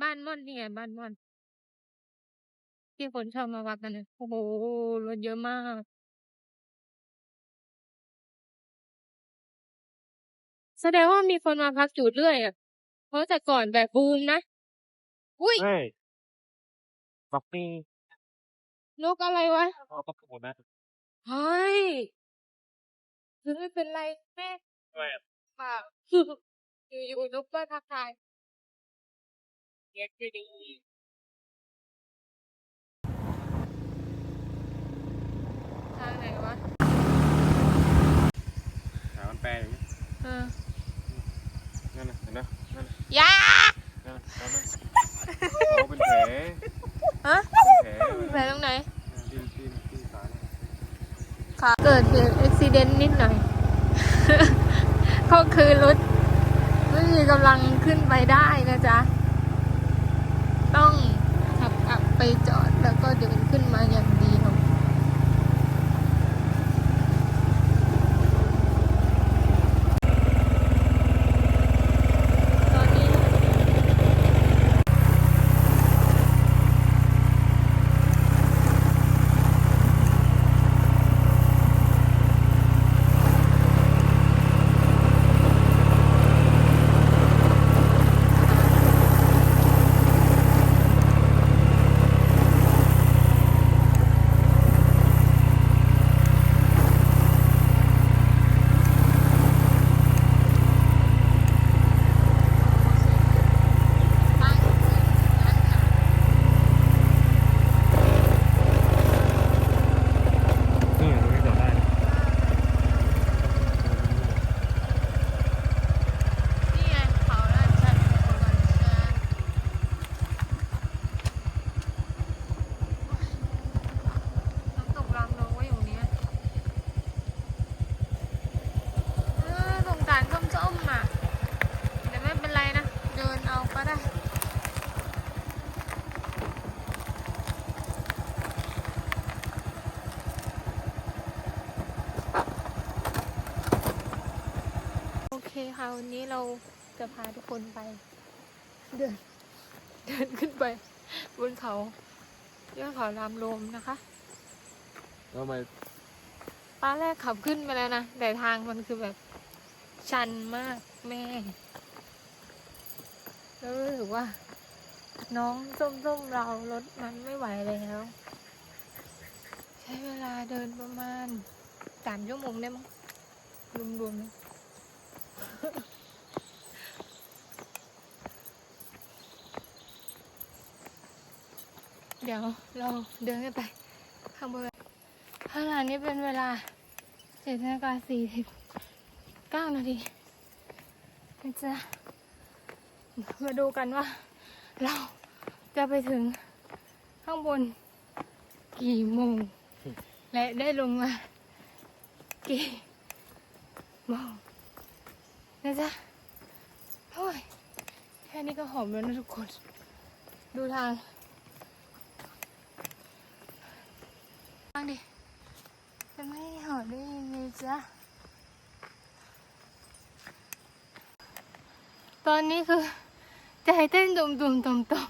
บ้านม่อนนี่ไงบ้านม่อน ที่คนชอบมาวัดกันเนี่ยโอ้โหรถเยอะมาก แสดงว่ามีคนมาพักอยู่เรื่อยอะ เพราะแต่ก่อนแบบบูมนะ อุ้ย เฮ้ยบักนี่นกอะไรวะเอาตะปูนะเฮ้ยคือไม่เป็นไรแม่ทำไมอะเปล่าอยู่ๆนกก็ทักทาย เย็ดดีทางไหนวะหามันแปลอย่างนี้เออนั่นน่ะเห็นไหมนั่นน่ะยานั่นน่ะนั่นน่ะโอ้เป็นแผลฮะเป็นแผลแผลตรงไหนดินดินที่ขาเนี่ยค่ะเกิดเหตุอุบิเหตุนิดหน่อย ก็คือรถไม่มีกำลังขึ้นไปได้นะจ๊ะ ต้องขับกลับไปจอดแล้วก็เดินขึ้นมาอย่างเดียว ตอนนี้ ตั้งขึ้นนั้นน่ะ นี่ตรงนี้จอดได้นะ นี่ไงเขาราชบุรีน้ำตกรามโนไว้อยู่เนี้ยเออสงสารส้มๆอะแต่ไม่เป็นไรนะ เดินเอาก็ได้ โอ เคค่ะวันนี้เราจะพาทุกคนไป เดิน เดินขึ้นไป บนเขายอดเขารามโลมนะคะแล้วทำไมตอนแรกขับขึ้นไปแล้วนะ แต่ทางมันคือแบบ ชันมากแม่ แล้วรู้สึกว่า น้องส้มๆเรารถมันไม่ไหวแล้ว ใช้เวลาเดินประมาณสามชั่วโมงได้มั้งรวมๆนะ เดี๋ยวเราเดินกันไป ข้างบนข้างหลังนี้เป็นเวลาเจ็ดนาฬิกาสี่สิบเก้านาทีเราจะมาดูกันว่า เราจะไปถึงข้างบนกี่โมง และได้ลงมากี่โมง นะจ๊ะโอ้ยแค่นี้ก็หอมแล้วนะทุกคน ดูทางฟังดิจะไม่หอได้ยังไงจ๊ะ ตอนนี้คือใจเต้นตุ่มตุ่มตุ่มตุ่ม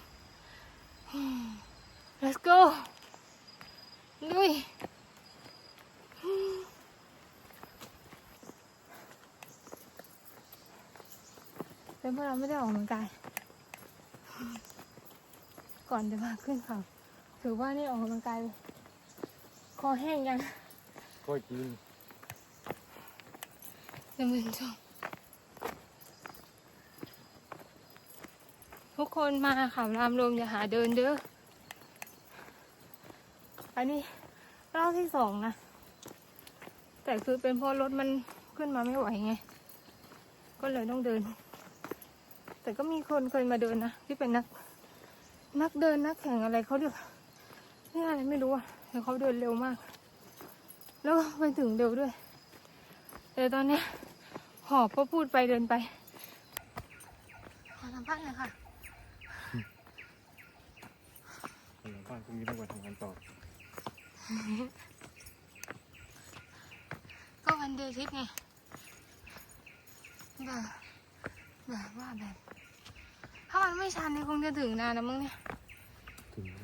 let's go ลุย เป็นเพราะเราไม่ได้ออกกำลังกาย ก่อนจะมาขึ้นเขาถือว่านี่ออกกำลังกายคอแห้งยังก็กินจะมึนจบทุกคนมาเขารามลมอย่าหาเดินเด้อ อันนี้รอบที่สองนะ แต่คือเป็นเพราะรถมันขึ้นมาไม่ไหวไง ก็เลยต้องเดิน แต่ก็มีคนเคยมาเดินนะที่เป็นนัก นักเดินนักแข่งอะไรเขาเดือนี่อะไรไม่รู้อะแต่เขาเดินเร็วมากโแล้วก็ไปถึงเร็วด้วย แต่ตอนเนี้ยหอบก็พูดไปเดินไปขอสัมภาษณ์หน่อยค่ะคนหลังบ้านพรุ่งนี้ต้องไปทำงานต่อ ก็วันเดย์ทริปไงแบบ แบบว่าแบบ ถ้ามันไม่ชันนี่คงจะถึงนานนะมึงเนี่ย ถึงแล้ว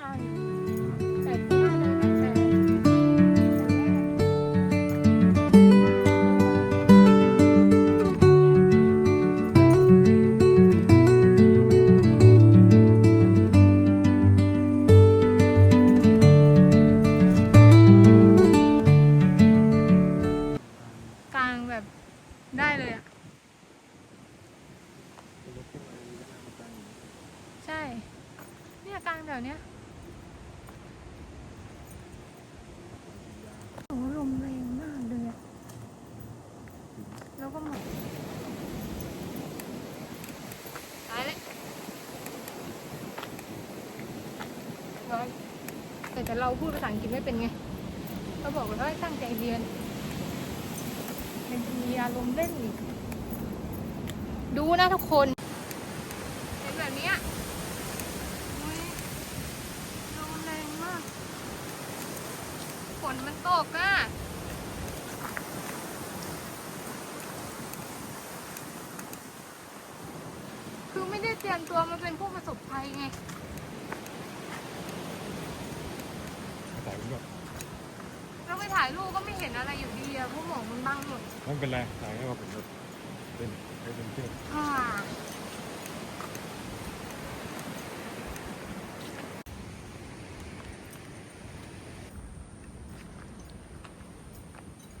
มั เราพูดภาษาอังกฤษไม่เป็นไงเขาบอกว่าให้ตั้งใจเรียนเป็นมีอารมณ์เล่นอีกดูนะทุกคนเป็นแบบนี้ลมแรงมากฝนมันตกอะคือไม่ได้เตรียมตัวมาเป็นผู้ประสบภัยไง ถ่ายรูปแบบ เราไป ถ่ายรูปก็ไม่เห็นอะไรอยู่ดีอะพวกหมอกมันบังหมดไม่เป็นไรถ่ายให้ว่าผมแบบเป็นให้เป็นเพื่อนอ่า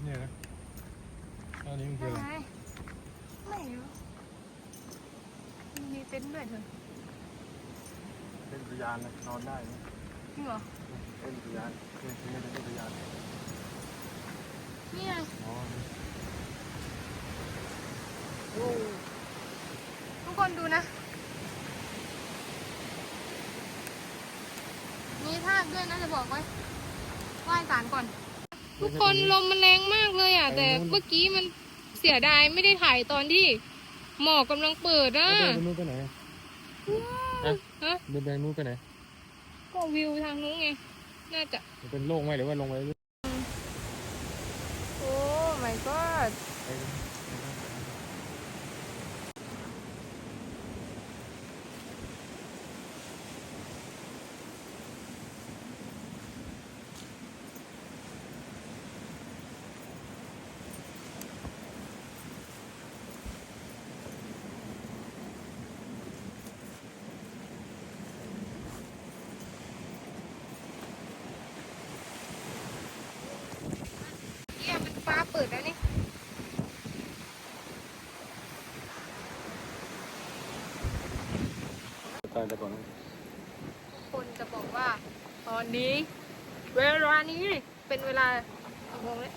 เนี่ยนะอันนี้มันคือได้อะไรไหมไม่รู้มีเต็นท์ด้วยเถอะเป็นพยานนะนอนได้นะจริงเหรอเป็นพยานเป็นที่ไม่ได้เป็นพยาน เนี่ยอ๋อทุกคนดูนะ มีทากด้วยนะจะบอกไว้ไหว้ศาลก่อน ทุกคนลมมันแรงมากเลยอะ แต่เมื่อกี้มันเสียดายไม่ได้ถ่ายตอนที่ หมอกกำลังเปิดอะเดินไปนู้นไปไหนฮะเดินไปนู้นไปไหนก็วิวทางนู้นไง น่าจะมันเป็นโล่งไหมหรือว่าลงไปโอ้ god เป็นเวลากี่โมงแล้ว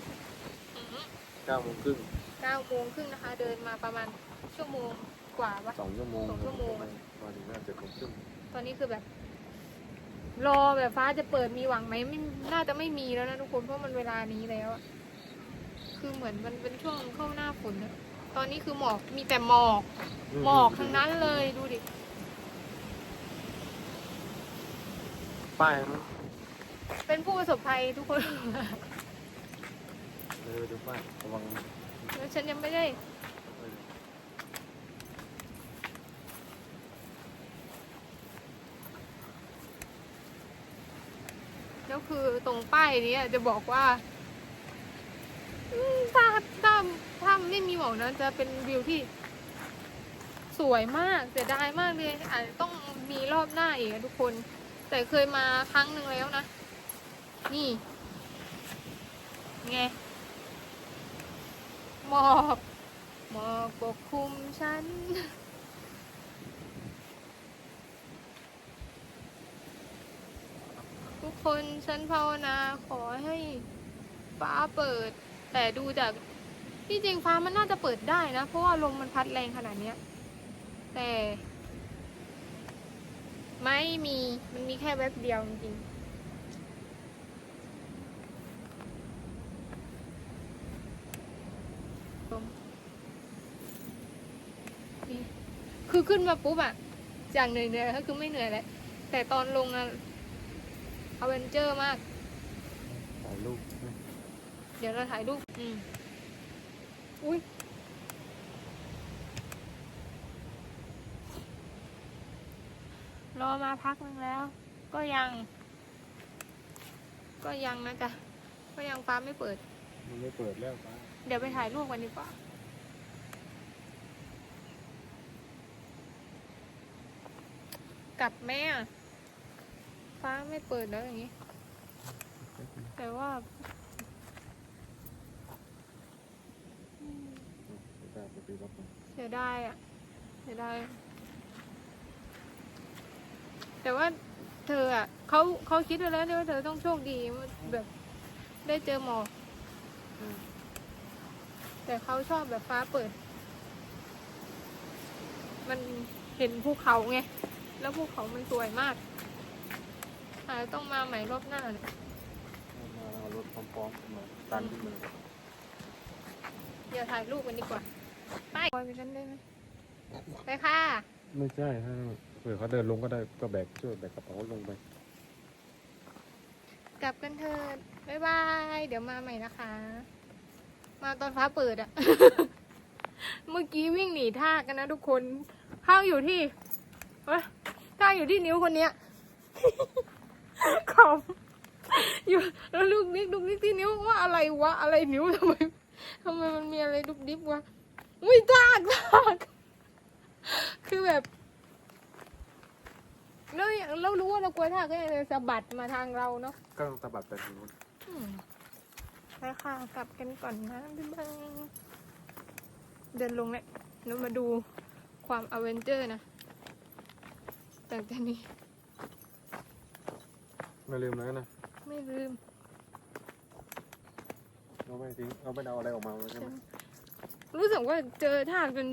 อื้อหือเก้าโมงครึ่งเก้าโมงครึ่งนะคะ เดินมาประมาณชั่วโมงกว่าวะสองชั่วโมงสองชั่วโมง มาถึงน่าเจ็ดโมงครึ่งตอนนี้คือแบบ รอแบบฟ้าจะเปิดมีหวังไหมไม่น่าจะไม่มีแล้วนะทุกคนเพราะมันเวลานี้แล้วอะคือเหมือนมันเป็นช่วงเข้าหน้าฝนอะตอนนี้คือหมอกมีแต่หมอก หมอกทั้งนั้นเลยดูดิ ป้ายมั้ง เป็นผู้ประสบภัยทุกคน เออดูป้ายระวังแล้วฉันยังไม่ได้ เออแล้วคือตรงป้ายนี้จะบอกว่าอืมถ้าถ้าถ้าไม่มีหมอกนะจะเป็นวิวที่ สวยมากเสียดายมากเลยอาจจะต้องมีรอบหน้าอีกอะทุกคน แต่เคยมาครั้งหนึ่งแล้วนะ นี่ไงหมอกหมอกปกคลุมฉัน ทุกคนฉันภาวนาขอให้ฟ้าเปิด แต่ดูจากที่จริงฟ้ามันน่าจะเปิดได้นะ เพราะว่าลมมันพัดแรงขนาดเนี้ย แต่ ไม่มีมันมีแค่แวบเดียวจริงๆลมนี่ คือขึ้นมาปุ๊บอะจากเหนื่อยๆก็คือไม่เหนื่อยแล้วแต่ตอนลงอะอเวนเจอร์มาก ถ่ายรูปเดี๋ยวเราถ่ายรูปอืมอุ้ยรอมาพักนึงแล้ว ก็ยัง ก็ยังนะจ๊ะก็ยังฟ้าไม่เปิด มันไม่เปิดแล้วป้า เดี๋ยวไปถ่ายรูปกันดีกว่า กลับแม่ฟ้าไม่เปิดแล้วอย่างนี้ แต่ว่าเสียดายอะเสียดายแต่ว่าเธออะเขาเขาคิดไว้แล้วว่าเธอต้องโชคดีแบบได้เจอหมอ แต่เขาชอบแบบฟ้าเปิด มันเห็นภูเขาไง แล้วภูเขามันสวยมากอาจจะต้องมาใหม่รอบหน้าเนี่ยมาแล้วเอารถพร้อมๆขึ้นมาดันขึ้นมาเดี๋ยวถ่ายรูปกันดีกว่า ไปไปกันได้ไหมไปค่ะ ไม่ใช่ถ้าเผื่อเขาเดินลงก็ได้ก็แบกช่วยแบกกระเป๋าลงไป กลับกันเถิดบ๊ายบาย เดี๋ยวมาใหม่นะคะ มาตอนฟ้าเปิดอะ เมื่อกี้วิ่งหนีท่ากันนะทุกคนข้าวอยู่ที่เฮ้ย ท่าอยู่ที่นิ้วคนเนี้ยขำอยู่แล้วลูกนิกลูกนิกที่นิ้วว่าอะไรวะอะไรนิ้วทำไมทำไมมันมีอะไรดุกดิบวะอุ้ยทากทากคือแบบแล้วอย่างเรารู้ว่าเรากลัวทากก็ยังเลยสะบัดมาทางเราเนาะก็ต้องตะบัดไปทางนู้นอืมไปค่ะกลับกันก่อนนะบ๊ายบายเดินลงเนี่ยเรามาดูความอเวนเจอร์นะแต่ตอนนี้ ไม่ลืมแล้วนะ ไม่ลืมเราไม่ทิ้งเราไม่เอาอะไรออกมาใช่ไหมรู้สึกว่าเจอท่าจน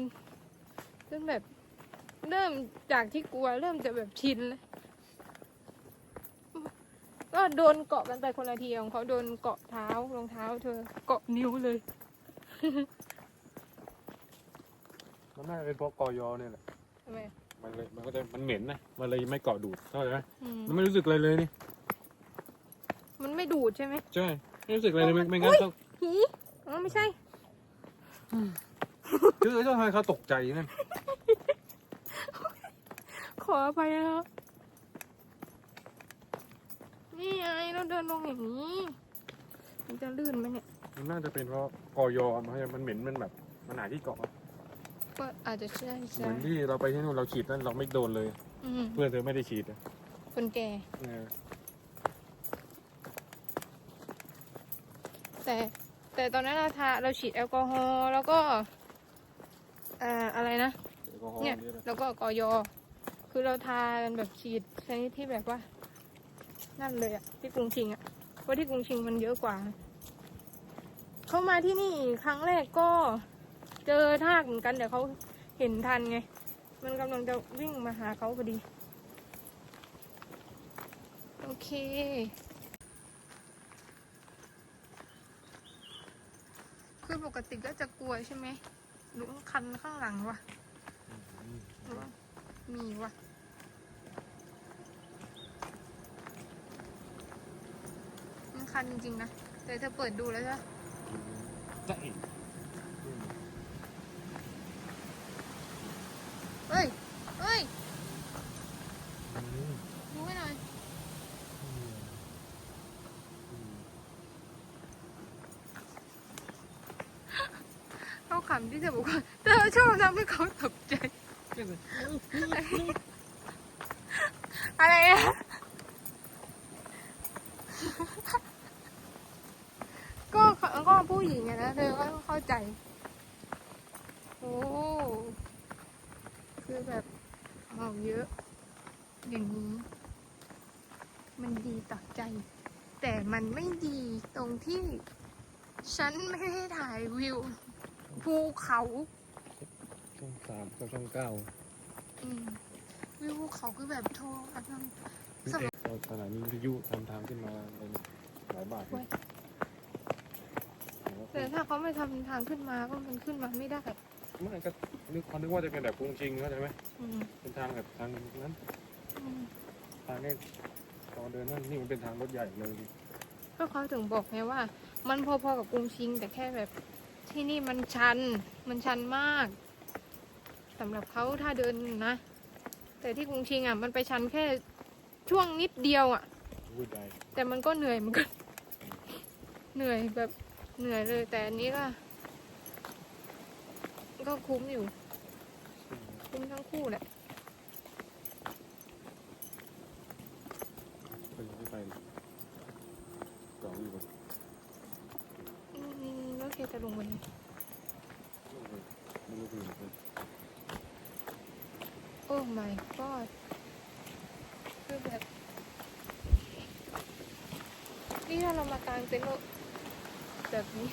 จนแบบ เริ่มจากที่กลัว เริ่มจะแบบชินเลยก็โดนเกาะกันไปคนละทีของเขาโดนเกาะเท้ารองเท้า เธอเกาะนิ้วเลยมันน่าจะเป็นเพราะกอยอเนี่ยแหละทำไม มันเลยมันก็จะมันเหม็นนะ มันเลยไม่เกาะดูดเข้าใจไหมอืมมันไม่รู้สึกอะไรเลยนี่ มันไม่ดูดใช่ไหม ใช่ ไม่รู้สึกอะไรเลยไม่ไม่งั้นเขาผีอ๋อไม่ใช่ คือเจ้าทำไมเขาตกใจนั่นขออภัยนะครับ นี่ไงเราเดินลงอย่างนี้ มันจะลื่นไหมเนี่ย มันน่าจะเป็นเพราะกอยอมันมันเหม็นมันแบบ มันหาที่เกาะ ก็อาจจะใช่เหใช่มือนที่เราไปที่นู่นเราฉีดนั่นเราไม่โดนเลย อืมเพื่อนเธอไม่ได้ฉีดอะคนแก่ เออแต่แต่ตอนนั้นเราทาเราฉีดแอลกอฮอล์แล้วก็เอ่ออะไรนะ แอลกอฮอล์เนี่ยนี่แหละแล้วก็กอยอคือคือเราทากันแบบฉีดชนิดที่แบบว่า นั่นเลยอะที่กรุงชิงอะเพราะที่กรุงชิงมันเยอะกว่า เขามาที่นี่ครั้งแรกก็ เจอทากเหมือนกันแต่เขาเห็นทันไง มันกำลังจะวิ่งมาหาเขาพอดี โอเคคือปกติก็จะกลัวใช่ไหมหรือว่าคันข้างหลังวะมีวะมันคันจริงๆนะ แต่เธอเปิดดูแล้วใช่ปะจะเอ็น เฮ้ย เฮ้ย ดูให้หน่อย เขาขำที่จะบอกว่าเธอชอบทำให้เขาตกใจ อะไรอะก็ก็ผู้หญิงอะนะเธอก็เข้าใจ โอ้คือแบบเอาเยอะ อย่างนี้ มันดีต่อใจ แต่มันไม่ดีตรงที่ ฉันไม่ได้ถ่ายวิว ภูเขา ช่องสามกับช่องเก้าอืม วิวภูเขาคือแบบโทรอัดน้ำสมัยเราสถานีวิทยุทำทางขึ้นมาเป็นหลายบาทเว้ยแต่ถ้าเขาไม่ทำทางขึ้นมาก็มันขึ้นมาไม่ได้ไม่ก็นึกเขานึกว่าจะเป็นแบบกรุงชิงเข้าใจไหมอืมเป็นทางแบบทางนั้นอืมทางนี้ตอนเดินนั่นนี่มันเป็นทางรถใหญ่เลยก็เขาถึงบอกไงว่า มันพอๆกับกรุงชิง แต่แค่แบบที่นี่มันชัน มันชันมากสำหรับเขาถ้าเดินนะ แต่ที่กรุงชิงอะมันไปชันแค่ช่วงนิดเดียวอะวุ้ยใหญ่แต่มันก็เหนื่อยเหมือนกันเหนื่อยแบบเหนื่อยเลย แต่อันนี้ก็ ก็คุ้มอยู่ คุ้มทั้งคู่แหละไปยังไม่ไปเก่าอยู่แบบอืมโอเคจะลงวันนี้ไม่รู้เป็นยังไง โอ้ my god คือแบบ นี่ถ้าเรามากางเต็นท์เราแบบนี้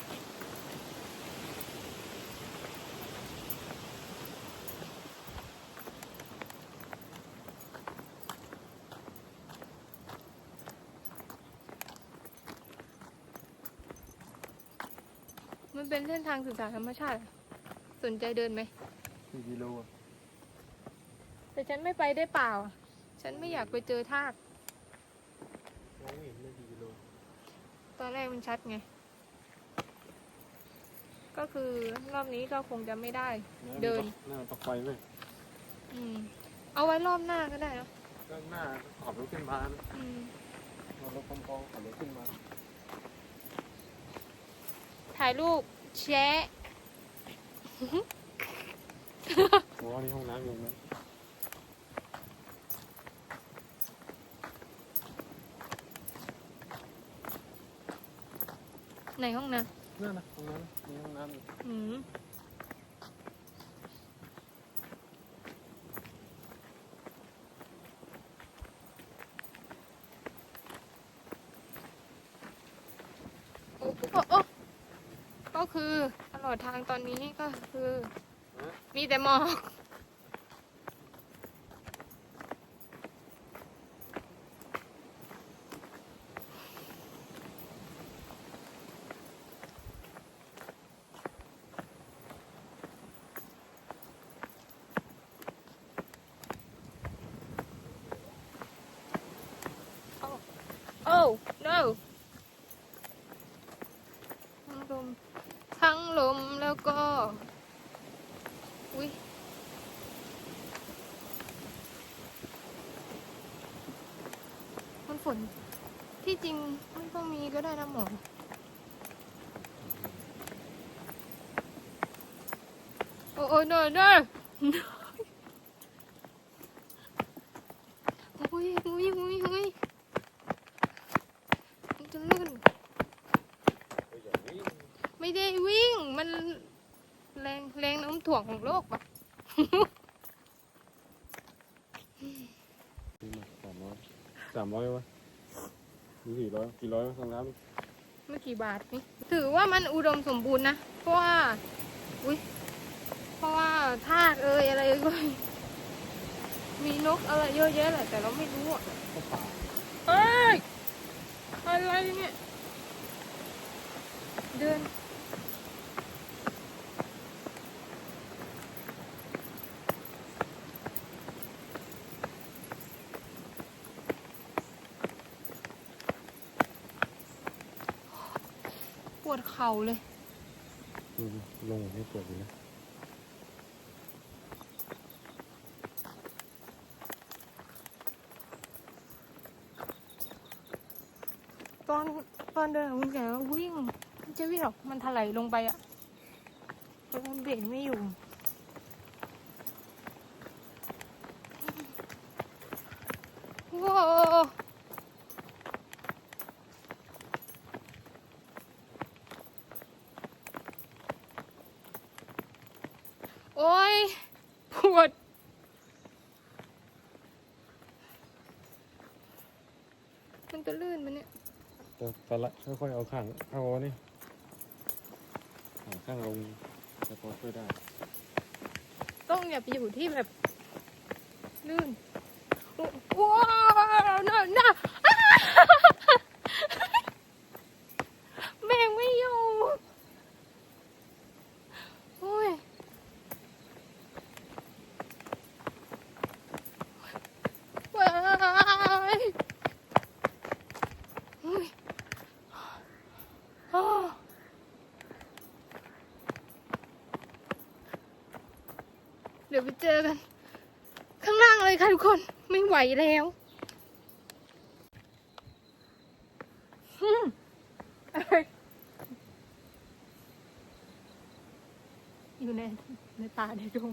มันเป็นเส้นทางศึกษาธรรมชาติ สนใจเดินไหมสี่กิโลอะ แต่ฉันไม่ไปได้เปล่าอะฉันไม่อยากไปเจอทากมองไม่เห็นไม่กี่กิโลตอนแรกมันชัดไง ก็คือรอบนี้ก็คงจะไม่ได้ เดิน หน้าปักไฟไหมอืม เอาไว้รอบหน้าก็ได้นะด้านหน้าขับรถขึ้นมานะอืมขับรถพองๆขับรถขึ้นมา ถ่ายรูปแชะ โอ้นี่ห้องน้ำอยู่นั้น ในห้องน้นั่นนะห้องน้ำมีห้องน้ำอยู่ำอืมโอ้โอ้โอ้ก็คือตลอดทางตอนนี้ก็คือ มีแต่หมอก no ทั้งลม ทั้งลมแล้วก็ อุ้ยมันฝน ที่จริงไม่ต้องมีก็ได้นะหมอโอ้โอ้ no no อุ้ยอุ้ยอุ้ยอุ้ยมันจะลื่น ไม่ได้วิ่ง มันแรงแรงโน้ำถ่วงของโลกปะามร้อยวะมีสี่ร้อยกี่ร้อยวะสองน้ไม่กี่บาทนี่ถือว่ามันอุดมสมบูรณ์นะ เพราะว่า อุ้ยเพราะว่าทากเอยอะไรก็มีนกอะไรเยอะแยะแหละแต่เราไม่รู้อะำก็ป่าเอ้ยอะไรเนี่ย เดิน เข่าเลยอืมลงไม่ปวดอยู่นะตอนตอนเดินคุณแกวิ่งมันจะวิ่งหรอกมันถลายลงไปอะเพราะมันเบรกไม่อยู่ว้า อ้ยปวด มันจะลื่นมันเนี่ยแต่แต่ละค่อยๆเอาข้างเอานี่เอาข้างลงจะพอช่วยได้ต้องอย่าไปอยู่ที่แบบ ลื่นโอ้ว้าวน่าน่าอ้าแม่งไม่อยู่โอ้ยว้ายโอ้ยอ้าวเดี๋ยวไปเจอกัน ข้างล่างเลยค่ะทุกคนไม่ไหวแล้วอืมอะไรอยู่ในในตาในดวง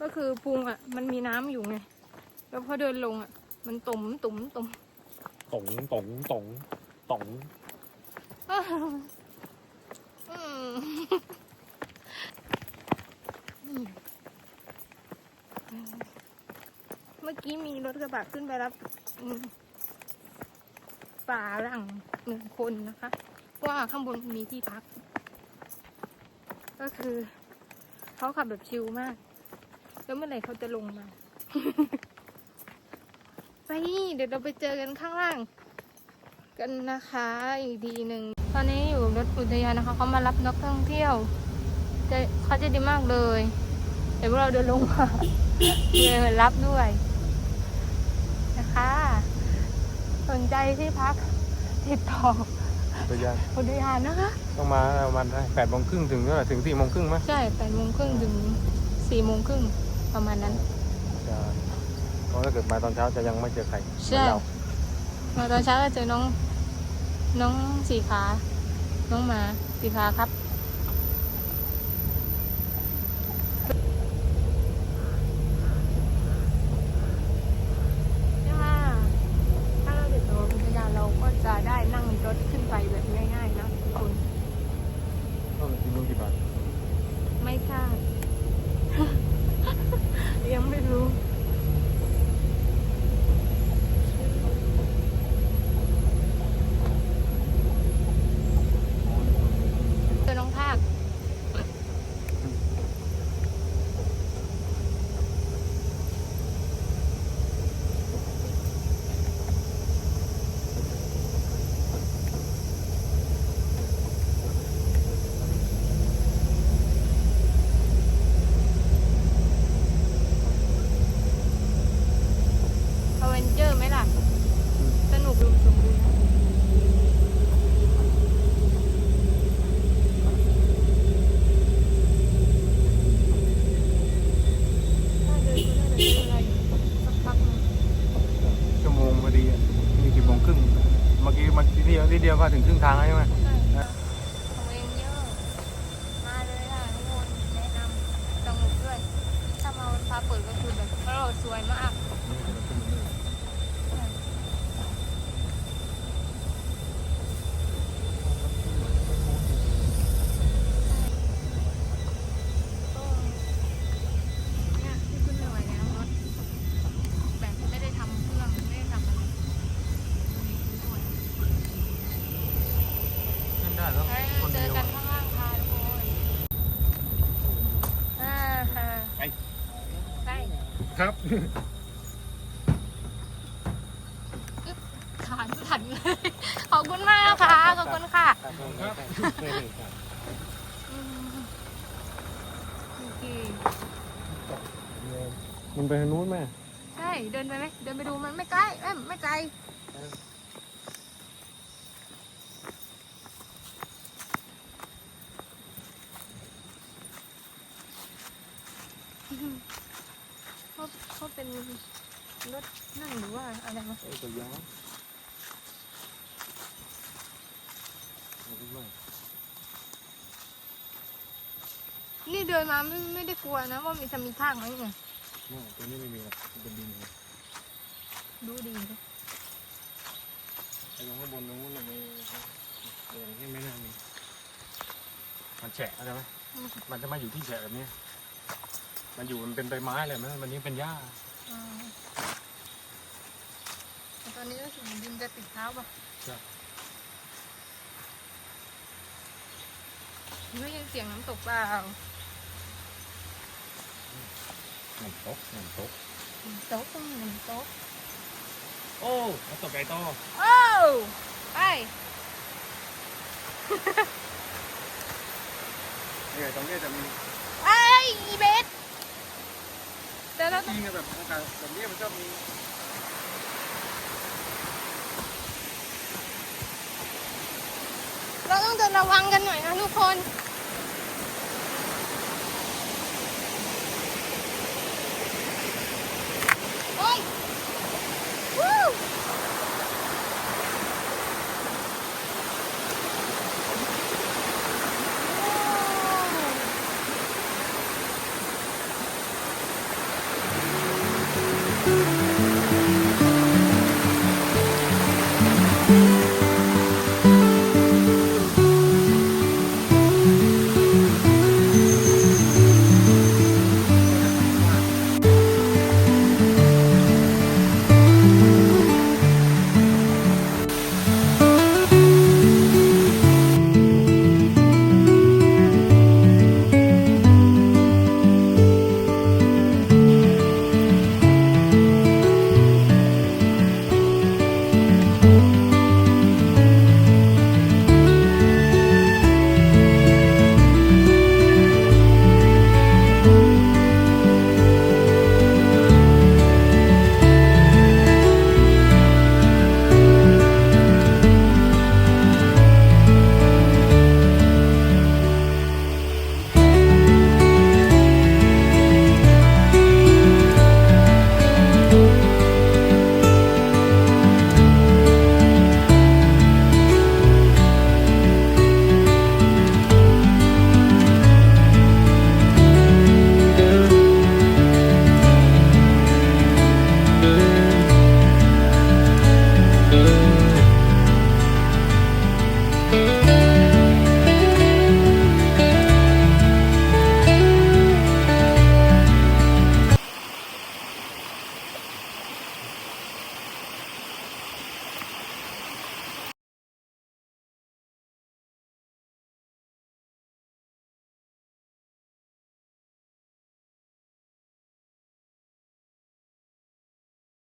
ก็ คือพุงอะ มันมีน้ำอยู่ไง แล้วพอเดินลงอะ มันตุ่มตุ่มตุ่มตงตงตงตงอ้าวอืมอืมเมื่อกี้มีรถกระบะขึ้นไปรับอืมป่าหลังหนึ่งคนนะคะ ว่าข้างบนมีที่พัก ก็คือเขาขับแบบชิลมาก แล้วเมื่อไหร่เขาจะลงมา ไปเดี๋ยวเราไปเจอกันข้างล่าง กันนะคะอีกทีหนึ่งตอนนี้อยู่รถอุทยานนะคะเขามารับนักท่องเที่ยวจะเขาจะดีมากเลย เดี๋ยวพวกเราเดินลงมาเดินรับด้วยนะคะ สนใจที่พักติดต่อตัวยานอุทยานนะคะ ต้องมาประมาณแปดโมงครึ่งถึงเท่าไหร่ถึงสี่โมงครึ่งไหมใช่แปดโมงครึ่งถึงสี่โมงครึ่ง ประมาณนั้นจะเพราะถ้าเกิดมาตอนเช้าจะยังไม่เจอใครใช่เหมือนเรามาตอนเช้าก็เจอน้องน้องสีขา น้องหมาสีขาครับ ขาสั่นเลยขอบคุณมากนะคะขอบคุณค่ะครับอืมโอเคมันไปทางนู้นแม่ใช่ เดินไปไหม เดินไปดูมันไม่ใกล้เอ้ยไม่ไกล เขาเขาเป็นรถนั่งหรื อว่าอะไรวะเอ้ยตัวยาวเอาขึ้นมานี่เดินมาไม่ไม่ได้กลัวนะว่ามีจะมีทางไหมไงไม่ตัวนี้ไม่มีหรอกมันเป็นดินเลยดูดีเลยไอ้ลงข้างบนตรงนู้นน่ะมีเดินที่ไม่น่ามีมันแฉะเข้าใจไหมมันจะมาอยู่ที่แฉะแบบนี้ มันอยู่มันเป็นใบไม้เลยมันมันนี้เป็นหญ้าอ่าแต่ตอนนี้ก็ถึงดินจะติดเท้าป่ะใช่ไม่ยินเสียงน้ำตกเปล่าน้ำตกน้ำตกน้ำตกน้ำตกโอ้น้ำตกไก่โตโอ้ไปเนี่ยตรงนี้จะมีไอ้อีเบสเดี๋ยวเราจริงๆอะแบบโอกาสแบบนี้มันก็มี เราต้องเดินระวังกันหน่อยนะทุกคน